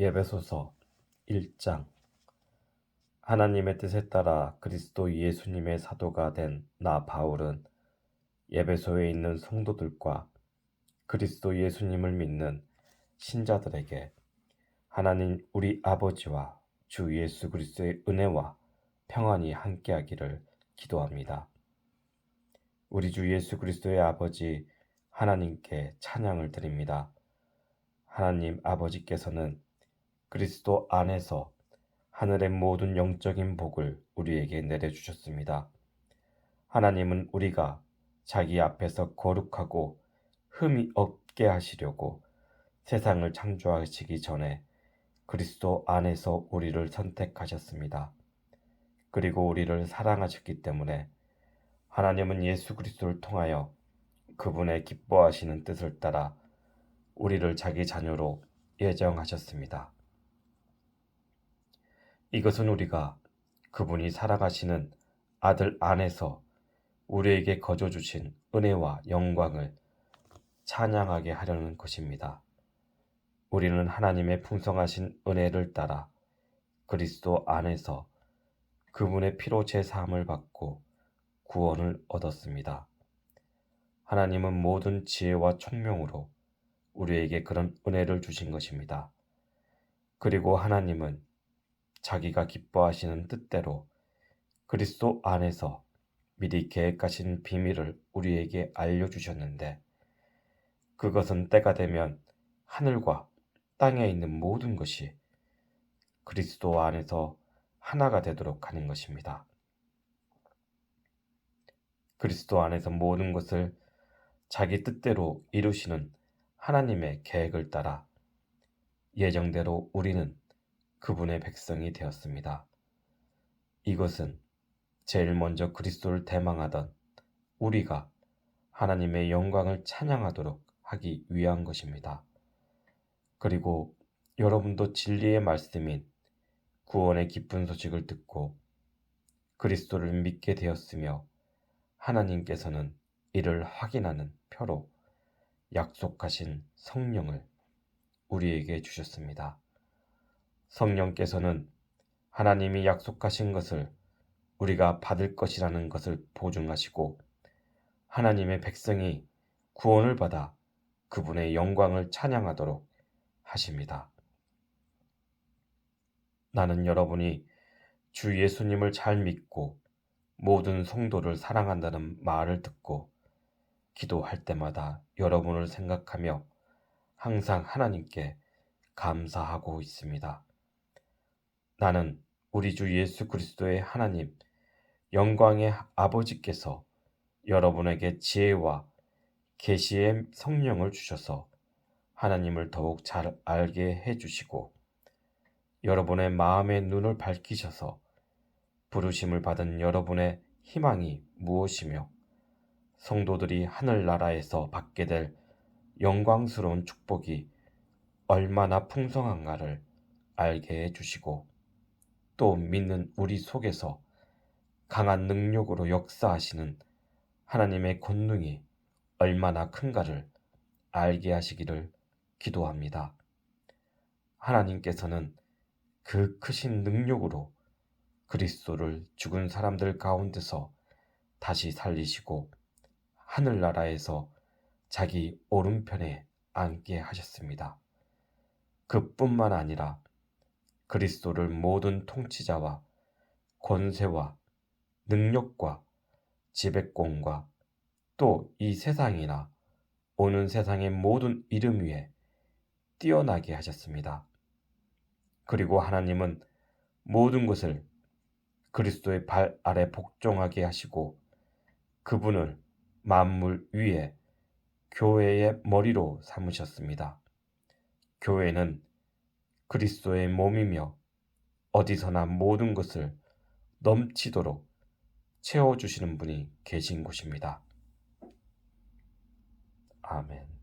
예배소서 1장 하나님의 뜻에 따라 그리스도 예수님의 사도가 된 나 바울은 예배소에 있는 성도들과 그리스도 예수님을 믿는 신자들에게 하나님 우리 아버지와 주 예수 그리스도의 은혜와 평안이 함께하기를 기도합니다. 우리 주 예수 그리스도의 아버지 하나님께 찬양을 드립니다. 하나님 아버지께서는 그리스도 안에서 하늘의 모든 영적인 복을 우리에게 내려주셨습니다. 하나님은 우리가 자기 앞에서 거룩하고 흠이 없게 하시려고 세상을 창조하시기 전에 그리스도 안에서 우리를 선택하셨습니다. 그리고 우리를 사랑하셨기 때문에 하나님은 예수 그리스도를 통하여 그분의 기뻐하시는 뜻을 따라 우리를 자기 자녀로 예정하셨습니다. 이것은 우리가 그분이 살아가시는 아들 안에서 우리에게 거저 주신 은혜와 영광을 찬양하게 하려는 것입니다. 우리는 하나님의 풍성하신 은혜를 따라 그리스도 안에서 그분의 피로 제 사함을 받고 구원을 얻었습니다. 하나님은 모든 지혜와 총명으로 우리에게 그런 은혜를 주신 것입니다. 그리고 하나님은 자기가 기뻐하시는 뜻대로 그리스도 안에서 미리 계획하신 비밀을 우리에게 알려주셨는데 그것은 때가 되면 하늘과 땅에 있는 모든 것이 그리스도 안에서 하나가 되도록 하는 것입니다. 그리스도 안에서 모든 것을 자기 뜻대로 이루시는 하나님의 계획을 따라 예정대로 우리는 그분의 백성이 되었습니다. 이것은 제일 먼저 그리스도를 대망하던 우리가 하나님의 영광을 찬양하도록 하기 위한 것입니다. 그리고 여러분도 진리의 말씀인 구원의 기쁜 소식을 듣고 그리스도를 믿게 되었으며 하나님께서는 이를 확인하는 표로 약속하신 성령을 우리에게 주셨습니다. 성령께서는 하나님이 약속하신 것을 우리가 받을 것이라는 것을 보증하시고 하나님의 백성이 구원을 받아 그분의 영광을 찬양하도록 하십니다. 나는 여러분이 주 예수님을 잘 믿고 모든 성도를 사랑한다는 말을 듣고 기도할 때마다 여러분을 생각하며 항상 하나님께 감사하고 있습니다. 나는 우리 주 예수 그리스도의 하나님, 영광의 아버지께서 여러분에게 지혜와 계시의 성령을 주셔서 하나님을 더욱 잘 알게 해 주시고 여러분의 마음의 눈을 밝히셔서 부르심을 받은 여러분의 희망이 무엇이며 성도들이 하늘나라에서 받게 될 영광스러운 축복이 얼마나 풍성한가를 알게 해 주시고 또 믿는 우리 속에서 강한 능력으로 역사하시는 하나님의 권능이 얼마나 큰가를 알게 하시기를 기도합니다. 하나님께서는 그 크신 능력으로 그리스도를 죽은 사람들 가운데서 다시 살리시고 하늘나라에서 자기 오른편에 앉게 하셨습니다. 그뿐만 아니라 그리스도를 모든 통치자와 권세와 능력과 지배권과 또 이 세상이나 오는 세상의 모든 이름 위에 뛰어나게 하셨습니다. 그리고 하나님은 모든 것을 그리스도의 발 아래 복종하게 하시고 그분을 만물 위에 교회의 머리로 삼으셨습니다. 교회는 그리스도의 몸이며 어디서나 모든 것을 넘치도록 채워주시는 분이 계신 곳입니다. 아멘.